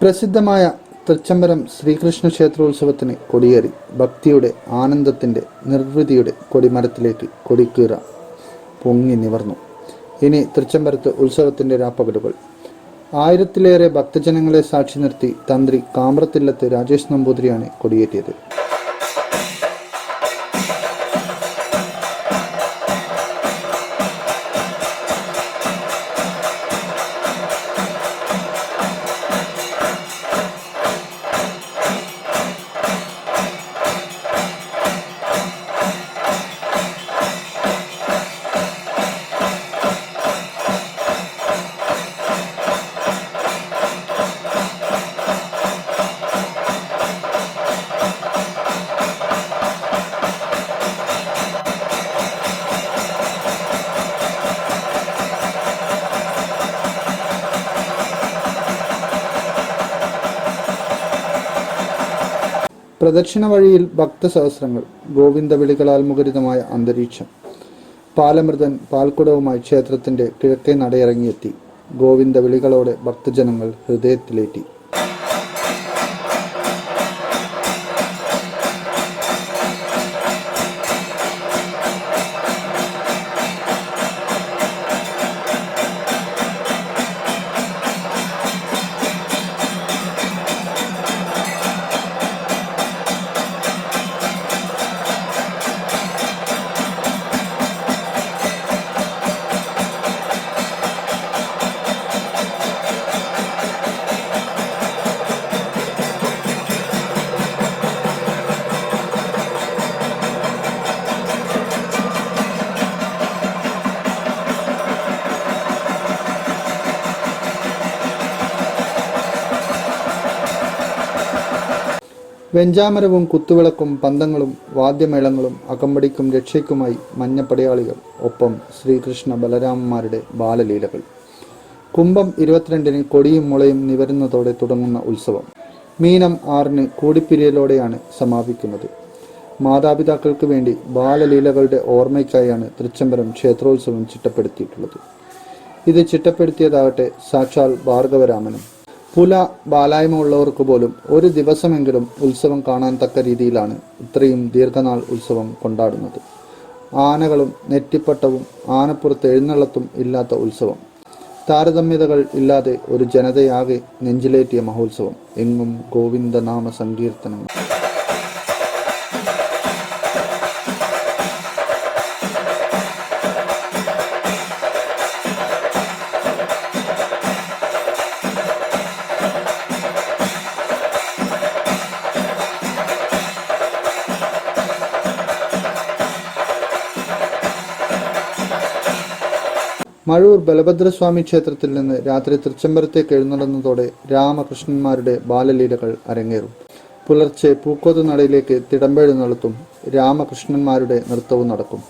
പ്രസിദ്ധമായ തൃച്ചംബരം ശ്രീകൃഷ്ണ ക്ഷേത്രോത്സവത്തിന് കൊടിയേറി ഭക്തിയുടെ ആനന്ദത്തിന്റെ നിർവൃതിയുടെ കൊടിമരത്തിലേക്ക് കൊടിക്കീറ പൊങ്ങി നിവർന്നു. ഇനി തൃച്ചംബരത്ത് ഉത്സവത്തിന്റെ രാപ്പകലുകൾ. ആയിരത്തിലേറെ ഭക്തജനങ്ങളെ സാക്ഷി നിർത്തി തന്ത്രി കാമ്രത്തില്ലത്ത് രാജേഷ് നമ്പൂതിരിയാണ് കൊടിയേറ്റിയത്. പ്രദക്ഷിണ വഴിയിൽ ഭക്തസഹസ്രങ്ങൾ ഗോവിന്ദ വിളികളാൽ മുഖരിതമായ അന്തരീക്ഷം പാലമൃതൻ പാൽക്കുടവുമായി ക്ഷേത്രത്തിന്റെ കിഴക്കേ നടയിറങ്ങിയെത്തി. ഗോവിന്ദ വിളികളോടെ ഭക്തജനങ്ങൾ ഹൃദയത്തിലേറ്റി. വെഞ്ചാമരവും കുത്തുവിളക്കും പന്തങ്ങളും വാദ്യമേളങ്ങളും അകമ്പടിക്കും രക്ഷയ്ക്കുമായി മഞ്ഞപ്പടയാളികൾ ഒപ്പം ശ്രീകൃഷ്ണ ബലരാമന്മാരുടെ ബാലലീലകൾ. കുംഭം ഇരുപത്തിരണ്ടിന് കൊടിയും മുളയും നിവരുന്നതോടെ തുടങ്ങുന്ന ഉത്സവം. മീനം ആറിന് കൂടിപ്പിരിയലോടെയാണ് സമാപിക്കുന്നത്. മാതാപിതാക്കൾക്ക് വേണ്ടി ബാലലീലകളുടെ ഓർമ്മയ്ക്കായാണ് തൃച്ചംബരം ക്ഷേത്രോത്സവം ചിട്ടപ്പെടുത്തിയിട്ടുള്ളത്. ഇത് ചിട്ടപ്പെടുത്തിയതാകട്ടെ സാക്ഷാൽ ഭാർഗവരാമനും പുല ബാലായ്മ ഉള്ളവർക്ക് പോലും ഒരു ദിവസമെങ്കിലും ഉത്സവം കാണാൻ തക്ക രീതിയിലാണ് ഇത്രയും ദീർഘനാൾ ഉത്സവം കൊണ്ടാടുന്നത്. ആനകളും നെറ്റിപ്പട്ടവും ആനപ്പുറത്ത് എഴുന്നള്ളത്തും ഇല്ലാത്ത ഉത്സവം. താരതമ്യതകൾ ഇല്ലാതെ ഒരു ജനതയാകെ നെഞ്ചിലേറ്റിയ മഹോത്സവം. എങ്ങും ഗോവിന്ദനാമ സങ്കീർത്തനങ്ങൾ മഴൂർ ബലഭദ്രസ്വാമി ക്ഷേത്രത്തിൽ നിന്ന് രാത്രി തൃച്ചംബരത്തേക്ക് എഴുന്നള്ളുന്നതോടെ രാമകൃഷ്ണന്മാരുടെ ബാലലീലകൾ അരങ്ങേറും. പുലർച്ചെ പൂക്കോത്ത് നടയിലേക്ക് തിടമ്പെഴുന്നള്ളത്തും രാമകൃഷ്ണന്മാരുടെ നൃത്തവും നടക്കും.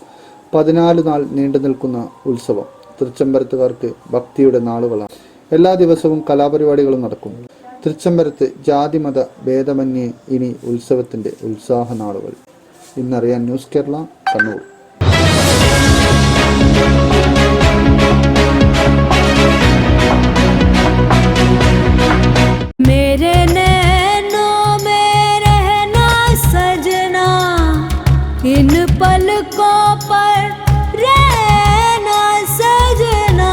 പതിനാല് നാൾ നീണ്ടു നിൽക്കുന്ന ഉത്സവം തൃച്ചംബരത്തുകാർക്ക് ഭക്തിയുടെ നാളുകളാണ്. എല്ലാ ദിവസവും കലാപരിപാടികളും നടക്കും. തൃച്ചംബരത്ത് ജാതിമത ഭേദമന്യേ ഇനി ഉത്സവത്തിന്റെ ഉത്സാഹ നാളുകൾ ഇന്നറിയാൻ ന്യൂസ് കേരള കണ്ണൂർ. पलकों पर रहना सजना।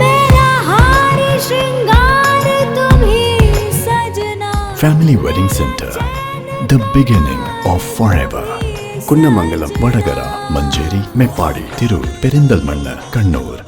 मेरा हार श्रृंगार तुम्हें सजना। Family wedding centre the beginning of forever Kunnamangalam Vadakara Manjeri Meppadi Tirur Perinthalmanna Kannur